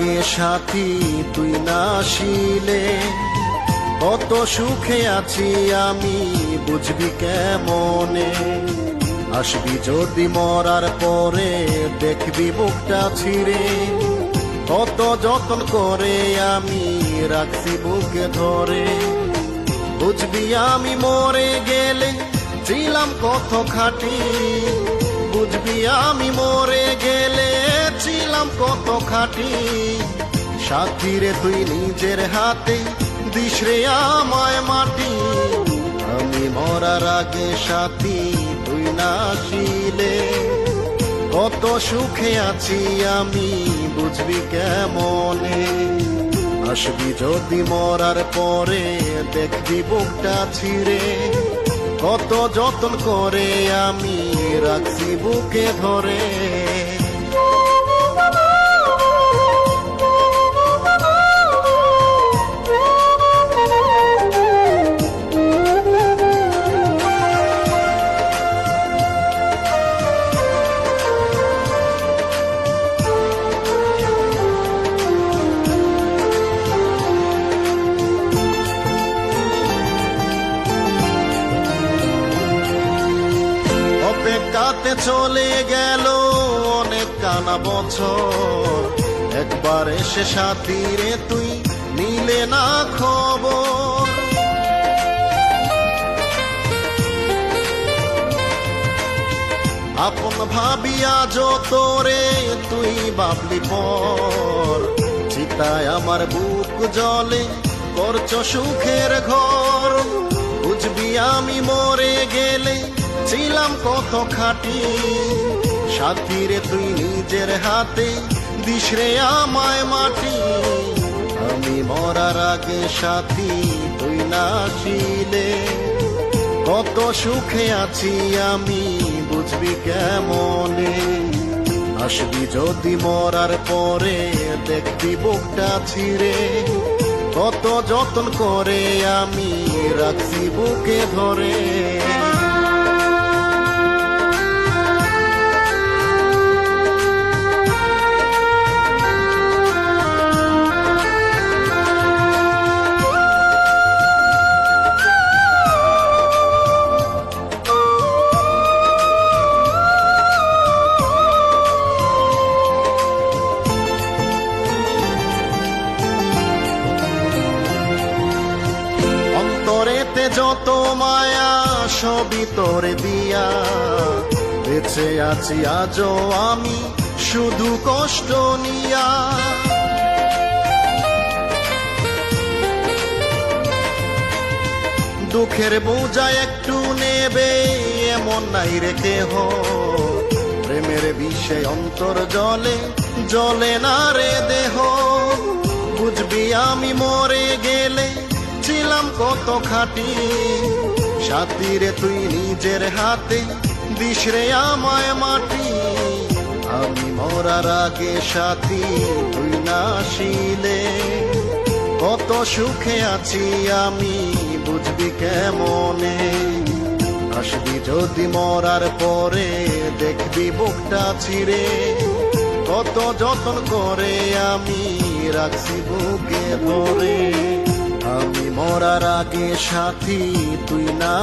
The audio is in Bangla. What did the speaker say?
আগে সাথী, তুই না আসিলে কত সুখে আছি আমি, বুঝবি কেমনে? আসবি যদি মরার পরে, দেখবি মুখটা ছিঁড়ে। কত যত্ন করে আমি রাখছি বুকে ধরে। বুঝবি আমি মরে গেলে, ছিলাম কত খাটি। বুঝবি আমি মরে কত খাটি। সাথী রে তুই নিজের হাতে দিস রে আমায় মাটি। আমি মরার আগে সাথী, তুই না আসিলে কত সুখে আছি আমি, বুঝবি কেমনে? আসবি যদি মরার পরে, দেখবি বুকটা ছিঁড়ে। কত যত্ন করে আমি রাখছি বুকে ধরে। অপেক্ষাতে চলে গেল অনেক কানা বছর। একবার এসে সাথীরে তুই নিলে না খবর। আপন ভাবিয়া তোরে তুই বাবলি পর। চিতায় আমার বুক জলে করছ সুখের ঘর। বুঝবি আমি মরে গেলে ছিলাম কত খাটি। সাথীরে তুই নিজের হাতে দিশরে আমায় মাটি। আমি মরার আগে সাথী তুই না আসিলে কত সুখে আছি আমি, বুঝবি কেমনে? আসবি যদি মরার পরে দেখবি বুকটা ছিঁড়ে। কত যত্ন করে আমি রাখছি বুকে ধরে। অন্তরেতে যত মায়া, সবই তোরে দিয়া। বেঁচে আছি আজও আমি, শুধু কষ্ট নিয়া। দুঃখের বোঝা একটু নেবে, এমন নাই রেখে হো প্রেমের বিষে অন্তর জলে জলে না রে দেহ। বুঝবি আমি মরে গেলে ছিলাম কত খাটি। সাথীরে তুই নিজের হাতে দিস রে আমায় মাটি। আমি মরার আগে সাথী, তুই না আসিলে। কত সুখে আছি আমি, বুঝবি কেমনে? আসবি যদি মরার পরে, দেখবি বুকটা ছিঁড়ে। কত যত্ন করে আমি রাখছি বুকে ধরে আমি মরার আগে সাথী তুই না